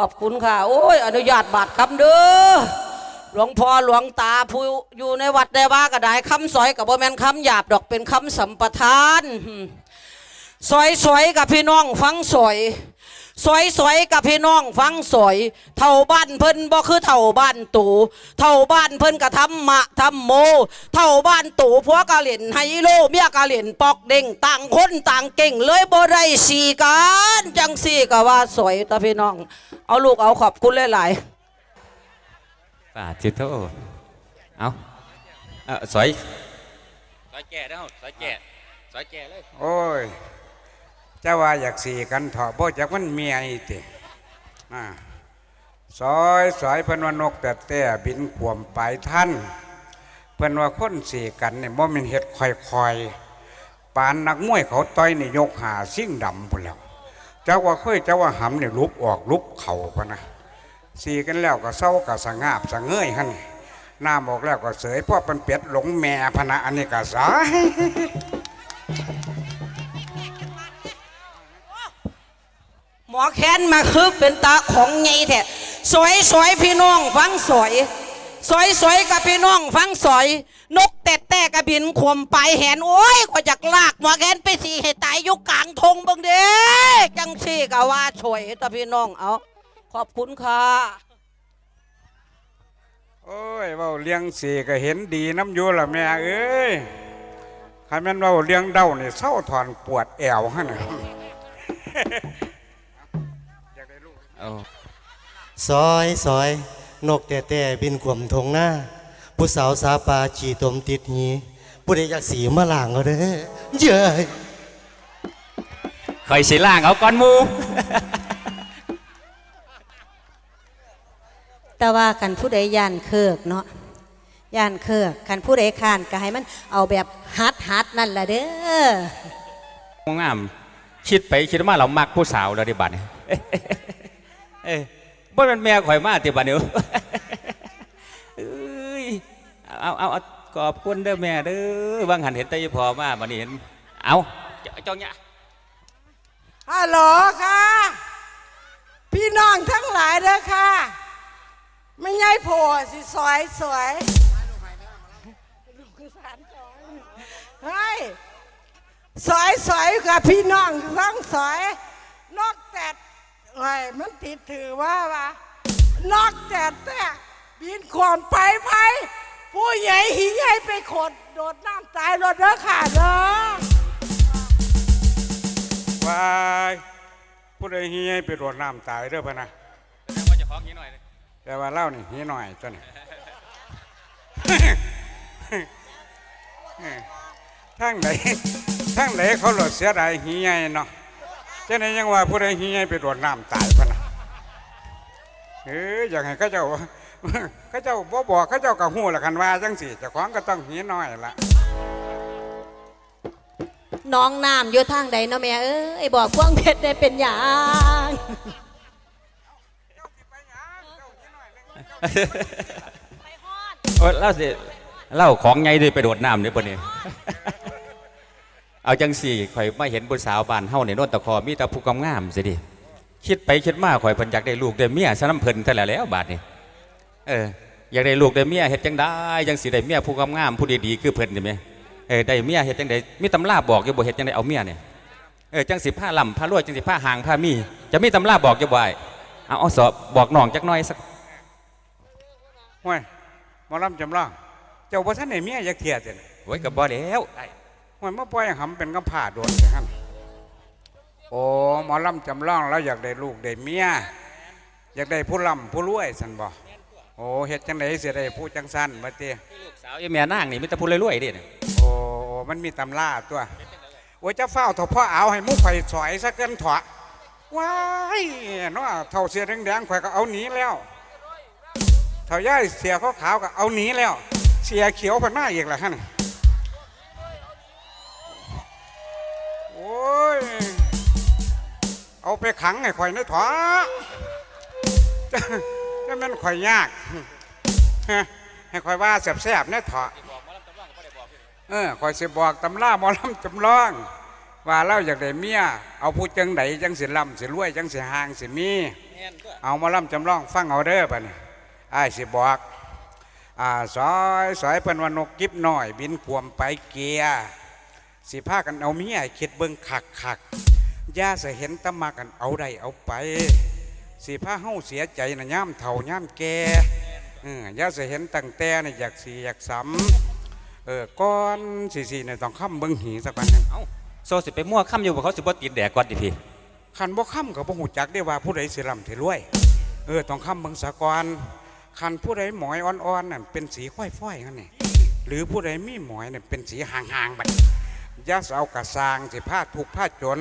ขอบคุณค่ะ โอ้ย อนุญาตบาทคำเด้อหลวงพ่อหลวงตาผู้อยู่ในวัดได้ว่าก็ได้คำสอยกับบ่แมนคำหยาบดอกเป็นคำสัมปทานสอยๆกับพี่น้องฟังสอย สอยสอยกับพี่น้องฟังสอยเท่าบ้านเพิ่นบ่คือเท่าบ้านตู่เท่าบ้านเพิ่นกะทำมะทำโม เท่าบ้านตู่ผัวกะเล่นไฮโลเมียกะเล่นปอกเด้งต่างคนต่างเก่งเลยบ่ได้สีกันจังสี่ก็ว่าสอยตาพี่น้อง เอาลูกเอาขอบคุณหลายๆป่าจิโตเอาเอาสอยสอยแก่แล้วสอยแก่สอยแก่เลยโอ้ย เจ้าว่าอยากสี่กันเถอะบ่จากมันเมียอีติอ่าซอยสอยเพิ่นว่านกแต่แต่บินขวมไปท่านเพิ่นว่าคนสี่กันเนี่ยบ่ม่นเฮ็ดค่อยปานนักมวยเขาต่อยนี่ยกหาสิ่งดำพุ่นแล้วเจ้าว่าเคยเจ้าว่าหำเนี่ยลุบออกลุบเข่าพะนะสี่กันแล้วก็เศร้าก็สงาบสะเงยหั่นน้ำออกแล้วก็เสยเพราะเป็นเป็ดหลงแม่พนะอันนี้ก็สาย อแค้นมาคือเป็นตาของไงแท้สวยสวยพี่น้องฟังสวย สวยสวยกับพี่น้องฟังสวย นกแต่แต่กระบินขวมไปแหนโอ้ยก็อยากลากหมอแค้นไปสีให้ตายยู่กลางทงบังเด้จังซี่ก็ว่าสวยตาพี่น้องเอาขอบคุณค่ะโอ้ยเว่าเลี้ยงสีก็เห็นดีน้ำอยูละแม่เอ้ยใครแม่นเว่าเลี้ยงเด้านี่เศร้าถอนปวดแอวฮะน่ยาด เอาซอยซอย นกแต่แต่บินขวมทงหน้า ผู้สาวสาปาจีตมติดหีผู้ใดอยากสีมาล่างเอาเด้อเย้ยคอยสิล่างเอาก้อนหมูแต่ว่ากันผู้ใดย่านเคิกเนาะย่านเคิกกันผู้ใดคานก็ให้มันเอาแบบฮัดฮัดนั่นแหละเด้องามคิดไปคิดมาเรามักผู้สาวแล้วดิบัดนี้ เอ้ยบ่เป็นแม่ข่อยมาติบัดนี้เอ้ยเอาเอาเอาขอบคุณเด้อแม่เด้อบางหันเห็นแตยพอมาบัดนี้เห็นเอาเจ้าเจ้าเนี่ยฮัลโหลค่ะ พี่น้องทั้งหลายเด้อค่ะ ไม่ใช่โผล่สิสวยสวยเฮ้ยสวยสวยกับพี่น้องทั้งสวย ไอ้ยมันติดถือว่าวะนอกแต่แต่บินขวามไปไปผู้ใหญ่หิใหญ่ไปขดโดดน้ำตายรถเด้อค่ะเด้อวายผู้ใดเฮียไปโดดน้ำตายเด้อพะนะแสดงว่าจะของนี้หน่อยเลยแต่ว่าเล่านี่เฮียหน่อยตัวนี้ ทั้งไหนทั้งไหนเขาหลดเสียดายเฮียเนาะ เจ้าไหนยังว่าผู้ใดเฮียไปโดดน้ำตายพะนะเอ้ยอยากให้เขาเจ้าเขาเจ้าบ่บอกเขาเจ้ากับหูละกันว่าจังสิเจ้าของก็ต้องเฮียน้อยละน้องน้ำอยู่ทางใดเนาะแม่เอ้ยบอกพวงเพชรได้เป็นอย่างโอ้ยเล่าสิเล่าของไงดิไปโดดน้ำเนี่ยปะเนี่ย เอาจังสี่ข่อยมาเห็นบุสาวบ้านเฮาในโนนตะคอมีแต่ผู้กำงามสิดิคิดไปคิดมาข่อยเพิ่นอยากได้ลูกได้เมียซะน้ำเพิ่นแต่ละแล้วบาดนี้เอออยากได้ลูกได้เมียเฮ็ดจังได้จังสิได้เมียผู้กำงามผู้ดีๆคือเพิ่นนี่แหมเออได้เมียเฮ็ดจังไดมีตำราบอกอยู่บ่เฮ็ดจังไดเอาเมียเนี่ยเออจังสิผ้าลำผ้ารวยจังสิผ้าหางผ้ามี จะมีตำราบอกอยู่บ่ไอ้เอาเอาสอบบอกน้องจักหน่อยสักห้วยหมอลำจำลองเจ้าบ่ท่านไหนเมียอยากเทียดเด่นไว้กับบ่แล้ว ไอ้ห้วยมาปล่อยให้หำเป็นกำผ่าโดนแต่ฮั่นโอ้หมอลำจำลองแล้วอยากได้ลูกได้เมียอยากได้ผู้ลำผู้รวยสันบ่โอ้เฮ็ดจังไดเสียได้ผู้จังสันมาเตีลูกสาวไอ้แม่นางนี่มีแต่ผู้รวยๆเด้น่ะโอ้มันมีตำราตัวโอ้ยเจ้าเฝ้าเถอะพ่อเอาให้มุกไฟสอยซะเกินเถอะว้ายเนาะเท่าเสียแดงๆข่อยก็เอาหนีแล้วเท่าย่ายเสียขาวๆก็เอาหนีแล้ว เสียเขียวพันหน้าอีกแล้วฮะ เอาไปขังให้ข่อยในถอจะม่นข่อยยากให้ข่อยว่าแสบๆในถอเออข่อยสิบอกตำล่าหมอลำจำลอง ว่าเราอยากได้เมียเอาผู้จังไหนจังสิลำสิรวยจังสิหางสิมี เอามาล่ำจำลอง ฟังเอาเด้อบัดนี้อ้ายสิบอกอ่าซอยซอยเพิ่นว่านกกิบน้อย บินขวมไปเกียร์สิพากันเอาเมียคิดเบิ่งคักคัก ย่าสิเห็นตะมากันเอาได้เอาไปสิพาเฮาเสียใจนะย่ำเฒ่าย่ำแก่เออย่าสิเห็นตั้งแต่นี่อยากสีอยากสำเออก้อนสีสีเนี่ยต้องค้ำเบิ่งหีสักวันหนึงเอ้าโซสิไปมั่วค่ำอยู่บ่เขาสิบ่ติดแดกก่อนดิพี่คันบ่ค้ำกับบ่หูจักได้ว่าผู้ใดสิร่ำสิรวย เออต้องค้ำเบิ่งสะกอนคันผู้ใดหมอยอ่อนๆนั่นเป็นสีค่อยๆนั่นนี่หรือผู้ใดมีหมอยนั่นเป็นสีห่างๆบัดอย่าเอากระซางสิผ้าทุกข์ผ้าจน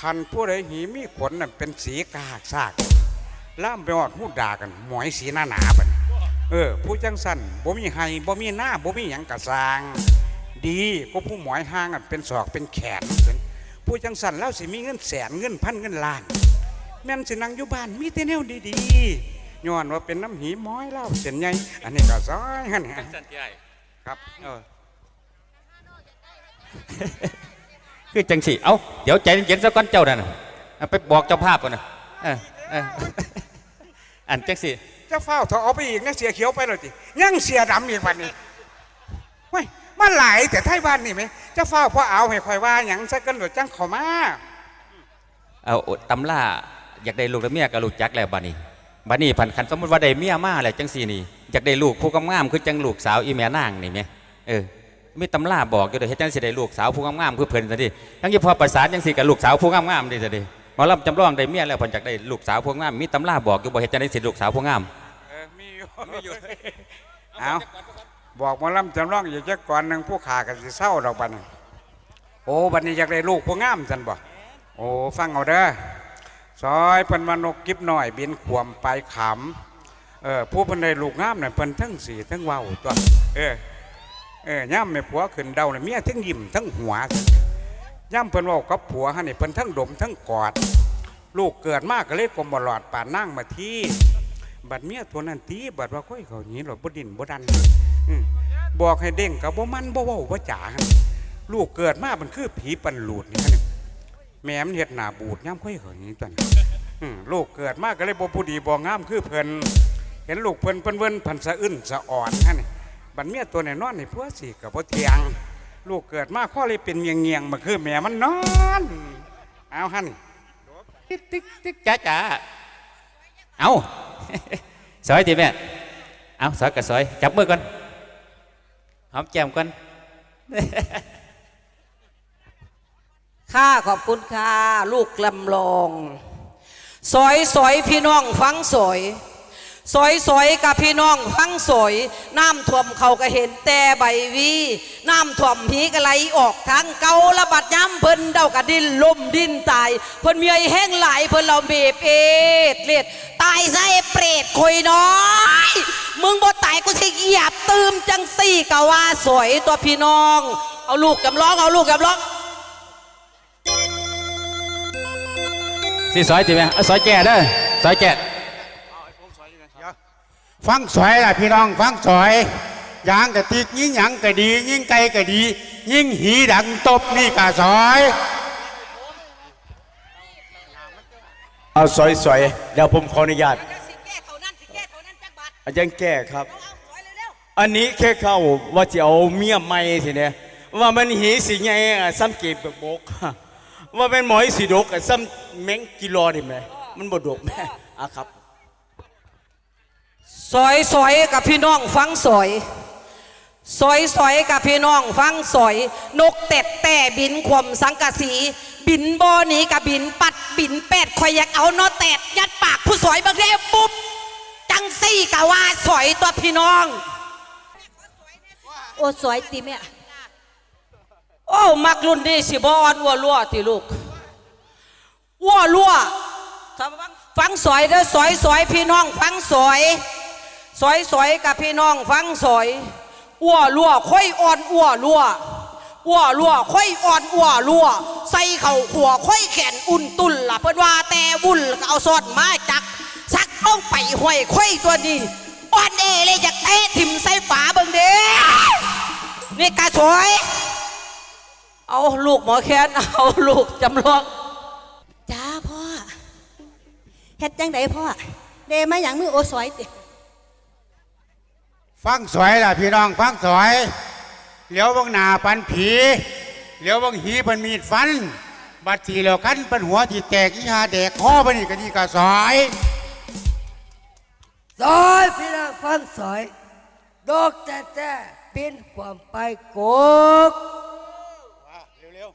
คันผู้ใดหีมีขนนั่นเป็นสีกากซากล่ามไปอดหูด่ากัน หมอยสีหน้าหนาบัดเออ ผู้จังสันบ่มีไห้บ่มีหน้าบ่มีหยังกระซาง ดีก็ผู้หมอยห่างกันเป็นศอกเป็นแขนเป็นผู้จังสันแล้วสิมีเงินแสนเงินพันเงินล้าน แม่นสินังอยู่บ้านมีแต่แนวดีๆย้อนว่าเป็นน้ำหีหม้อยเล่าเส้นใหญ่อันนี้ก็ซอยหั่นนี่ครับเออ คือจังสิเอ้าเดี๋ยวใจเย็นๆซะก่อนเจ้านั่นน่ะเอาไปบอกเจ้าภาพก่อนนะเออเอออันจังสิเจะเฝ้าเถอะเอาไปอีกนะเสียเขียวไปเลยจิยังเสียดำอีกวันนี้เว้ยมันหลายแต่ไทยบ้านนี่ไหมเจะเฝ้าพอเอาให้คอยว่าหยังซะกันหลดจังเขอมาเอาตำล่าอยากได้ลูกแล้วเมียก็รู้จักแล้วบัดนี้บัดนี้พันคันสมมติว่าได้เมียมาแล้วจังสี่นี่อยากได้ลูกผู้กำงามคือจังลูกสาวอีแม่นางนี่แหมเออ มีตำล่าบอกอยู่เด้อเฮ็ดจังสิได้ลูกสาวผู้งามคือเพิ่นซะดิทั้งยี่พอประสานจังสิกับลูกสาวผู้งามดิซะดิหมอลำจำลองได้เมียแล้วเพิ่นอยากได้ลูกสาวผู้งามมีตำล่าบอกอยู่บ่เฮ็ดจังได้สิลูกสาวผู้งามเออมีอยู่มีอยู่เอาบอกหมาล่ำจำลองอยู่จักก่อนหนึ่งผู้ขากันสิเศร้าดอกบัดนโอ้บัดนี้อยากได้ลูกผู้งามจันบ่โอ้ฟังเอาเด้อซอยเพิ่นมานกกิบหน่อยบินขวมไปขำเออผู้เพิ่นได้ลูกงามน่ะเพิ่นทั้งสีทั้งเว้าตัวเออ เออย่ำแม่ผัวขึ้นเดาน่ะเมียทั้งยิ้มทั้งหัวย่ำเพิ่นเว้ากับผัวฮะนี่เพิ่นทั้งดมทั้งกอด ลูกเกิดมากก็เลยกลมบลอดป่านนั่งมาที่บัดเมียตัวนั้นตีบัดว่าค่อยเขานี้หรอบดินบดันบอกให้เด้งกับบ่มันบ่เว้าบ่จ๋าลูกเกิดมามันคือผีปันหลูดนี่ฮะแม่มันเฮ็ดหนาบูดย่ำค่อยเขานี้ตัวนี้อืมลูกเกิดมากก็เลยบ่ผู้ดีบ่งามคือเพิ่นเห็นลูกเพิ่นเพิ่นเวินพันสะอึ้นสะอ่อนฮะนี่ บัดเมียตัวนี้นอนในพัวสิกับบ่เทียง ลูกเกิดมาข้อเลยเป็นเงียงๆมาคือแม่มันนอน เอาหั่นติ๊กติ๊กติ๊กจ้าจ้าเอาสอยทีแม่เอาสอยกับสอยจับมือก่อนหอมแก้มก่อนค่ะขอบคุณค่ะ ลูกลำลอง สอยสอยพี่น้องฟังสอย สอยสอยกับพี่น้องฟังสอยน้ำท่วมเขาก็เห็นแต่ใบวีน้ำท่วมผีก็ไหลออกทางเการะบัดย้ำเพิ่นเดากระดินลมดินตายเพิ่นเมียแห้งไหลเพิ่นเราเบบเอ็ดเลียดตายซะไอ้เปรตคอยน้อยมึงบ่ตายกูสิเหยียบตืมจังสี่กะว่าสอยตัวพี่น้อง เอาลูกจำลองเอาลูกจำลองสิสอยทีแม่เอาสอยแก่ด้สอยแก่ ฟังสอยล่ะพี่น้องฟังสอยยางกะติกยิ่งหยังก็ดี ยิ่งไกลก็ดี ยิ่งหีดังตบนี่กะสอยเอาสอยสอยเดี๋ยวผมขออนุญาตสิแก้เขานั่นสิแก้เขานั่นจักบาทอาจารย์แก้ครับเอาสวยเร็วอันนี้แค่เข้าว่าจะเอาเมียใหม่สิเนี่ยว่ามันหีสิไงอะซ้ำเก็บบกว่าเป็นหมอยสีดกอะซ้ำแมงกิโลดิแม่มันบ่ดกแม่อะครับ สอยสอยกับพี่น้องฟังสอย สอยสอยกับพี่น้องฟังสอย นกเต็ดแต่บินขวมสังกะสี บินบอหนีกับบินปัดบินเป็ดคอยอยากเอานอแตดยัดปากผู้สอยบางเด้ปุ๊บจังซี่กะว่าสอยตัวพี่น้อง โอ้สวยติแม่โอ้มักรุ่นนี้สิบออนวัวลั่วติลูกวัวลั่วถ้าฟังฟังสอยเด้อสอยสอยพี่น้องฟังสอย สอยสอยกับพี่น้องฟังสอยวัวลั่วค่อยอ่อนวัวลั่ววัวลั่วค่อยอ่อนวัวลั่วใส่เข่าขัวค่อยแขนอุ่นตุนล่ะเพิ่นว่าแต่บุญก็เอาซอดม้จักซักลงไปห้อยค่อยตัวนี้อ่อนเอเลยอยากเตะถิ่มใส่ฝาเบิ่งเด้นี่กะสวย เอาลูกหมอแคนเอาลูกจำลองจ้าพ่อเฮ็ดจังไดพ่อเดมาหยังมือโอซอยติ ฟังสวยล่ะพี่น้องฟังสวยเหลียวเบังหนาปันผีเหลียวเบังหีปันมีดฟัน บัดทีเหลียวกันปันหัวที่แตกอีหาแดกคอปันนี่ก็นี่ก็สอยซอยพี่น้องฟังซอยดอกแต่แต่เป็นความไปโกกเร็ว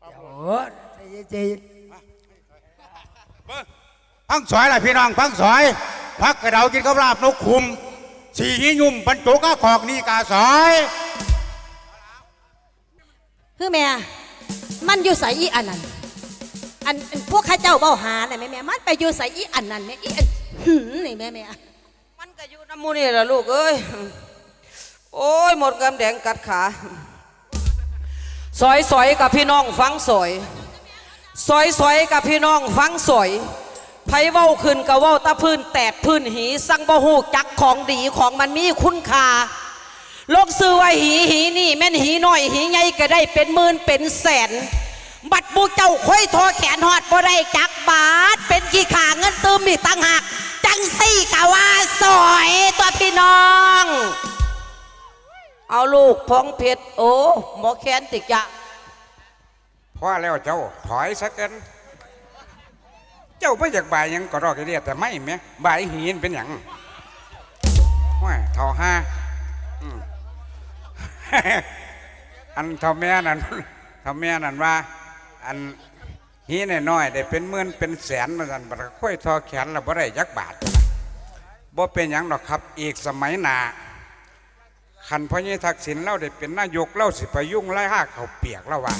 โอ้ใจเย็นใจเย็นๆฟังสวยล่ะพี่น้องฟังสวยพักกระเดากินข้าวราบนกคุม สีหิยุ่มบรรจุกะขอกนี่กาสอยคือแม่ มันอยู่ใส่อีอันนั้นอันอันพวกข้าเจ้าเบ้าหาเนี่ยแม่แม่มันไปอยู่ใส่อีอันนั้นแม่อีอันหืมนี่แม่แม่มันก็อยู่น้ำหมูนี่แหละลูกเอ้ย โอ้ย หมดกำแดงกัดขา สอยสอยกับพี่น้องฟังสอย สอยสอยกับพี่น้องฟังสอย ไผเว้าขึ้นกับเว้าตะพื้นแตดพื้นหีสังบ่ฮู้จักของดีของมันมีคุณค่าโลกซื้อว่าหีหีนี่แม่นหีน้อยหีใหญ่ก็ได้เป็นหมื่นเป็นแสน บัดบูเจ้าค่อยทอแขนหอดบ่ได้จักบาท เป็นกี่ขาเงินตืมอีตั้งหัก จังสี่กะว่าสอยตัวพี่น้อง เอาลูกพองเพชรโอ้หมอแคนติกจะพอแล้วเจ้าถอยสักกัน เจ้าไม่อยากบายยังก็รอกไอเดียแต่ไม่แม่บายหินเป็นหยังว่าท่าห้าอันท่าแม่นั่นท่าแม่นั่นว่า อันหีนน้อยได้เป็นหมื่นเป็นแสนมาสันบัดก็ค่อยทอแขนแล้วบ่ได้ยักบาทบ่เป็นหยังหรอกครับ อีกสมัยหนาขันพระยี่ทักษิณเล่าได้เป็นนายกเล่าสิไปยุ่งไล่ห้าเขาเปียกแล้วว่า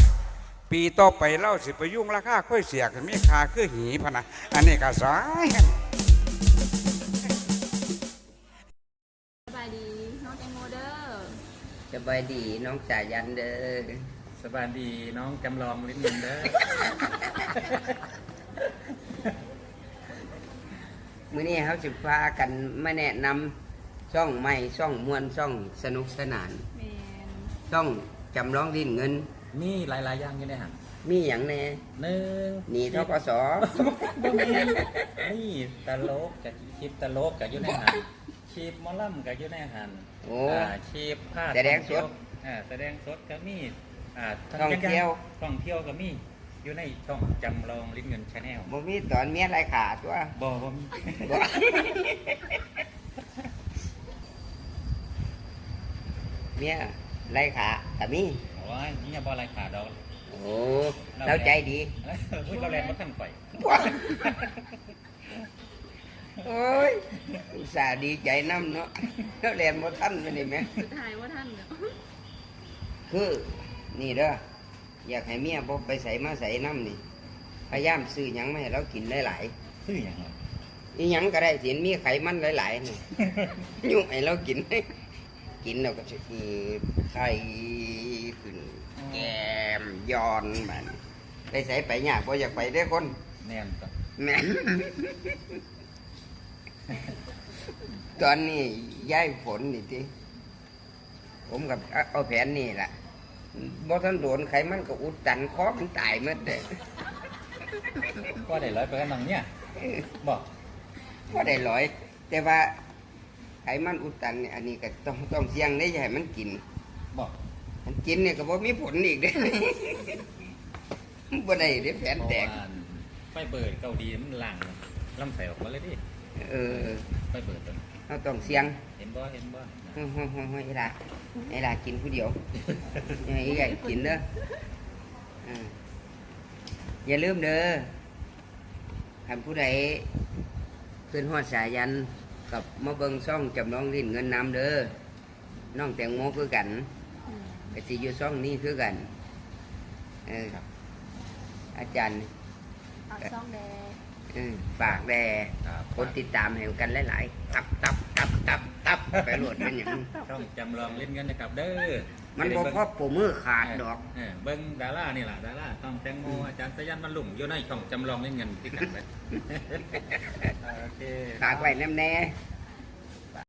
ปีต่อไปเล่าสิไปยุ่งราคาค่อยเสียกันมีคาคือหีพะนะอันนี้ก็สายสบายดีน้องแตงโมเด้อสบายดีน้องจ่ายันเด้อสบายดีน้องจำลองลิ้นเงินเด้อมื้อนี้เขาสิพากันมาแนะนำช่องใหม่ช่องมวนช่องสนุกสนานแมนช่องจำลองดินเงิน มีหลายๆอย่างอยู่ในหันมีอย่างแน่หนึ่งหนีทกสนี่ตลกกับคลิปตลกกับอยู่ในหันคลิปหมอลล่ำกับอยู่ในหันโอ้ อ่าคลิปภาพแสดงสดอ่าแสดงสดก็มีอ่าท่องเที่ยว ท่องเที่ยวก็มีอยู่ในช่องจำลองลิ้นเงินชาแนลบ่มีตอนเมียไรขาตัวบอว่ามีบ่เมียไรขาแต่มี โอ้ยนี่บออะไรขาดอกโอ้เราใจดีเฮ้ยเราแรงมาขั้นไฟโอ้ยอุตส่าห์ดีใจน้ำเนาะแล้วแลนบ่ทันไปนี่แหม่สุดท้ายว่าท่านเด้อคือนี่เด้ออยากให้เมียบ่ไปใส่มาใส่น้ำนี่พยายามซื้อหยังมาให้เรากินหลายซื้ออย่างไรๆอีหยังก็ได้สิมีไขมันหลายๆนี่ ยุ่งให้เรากิน กินเราก็จะคือไข่ ขึ้น แกมย้อนมันไปใส่ไปยากบ่อยากไปเด้อคนแน่นต่อแม่นตอนนี้ย้ายฝนนี่ทีผมกับเอาเอาแผนนี่แหละบ่ทันโดนไขมันก็อุดตันคอมันตายหมดเลยก็ได้ร้อยไปกันนังเนี่ยบอกก็ได้ร้อย แต่ว่าไขมันอุดตันเนี่ยอันนี้ก็ต้องต้องเสี่ยงได้อย่าให้มันกินบอก มันกินเนี่ยก็บ่มีผลอีกเด้ บ่ได้เด้แผนแตก เพราะว่าไฟเบิร์ดเกาดีมันหลังลำใส่ออกมาเลยดิเออไฟเบิร์ดตัวเราต้องเสี่ยงเห็นบ่เห็นบ่เฮ้ยเฮ้ยเฮ้ยเฮ้ยไอ้ล่ะไอ้ล่ะกินผู้เดียวไอ้ใหญ่กินเด้อเอออย่าลืมเด้อท่านผู้ใดขึ้นหอดสายันกับมาเบิงซ่องจำลองลิ้นเงินน้ำเด้อน้องแตงโมคือกัน อืมไปสิอยู่ซ่องนี้คือกันเอออาจารย์ปากช่องแดงเออฝากแด่ครับคนติดตามให้กันหลายๆ ตับตับตับตับตับไปโหลดมันอย่างนั้นช่องจำลองเล่นกันนะครับ เด้อมันบ่พอปูมือขาดดอกเเบิ้งดารานี่ล่ะดาราต้องแตงโมอาจารย์สยันมันลุ่มอยู่ในช่องจำลองเล่นเงินที่กันไปโอเค ฝากไว้แน่แน่ค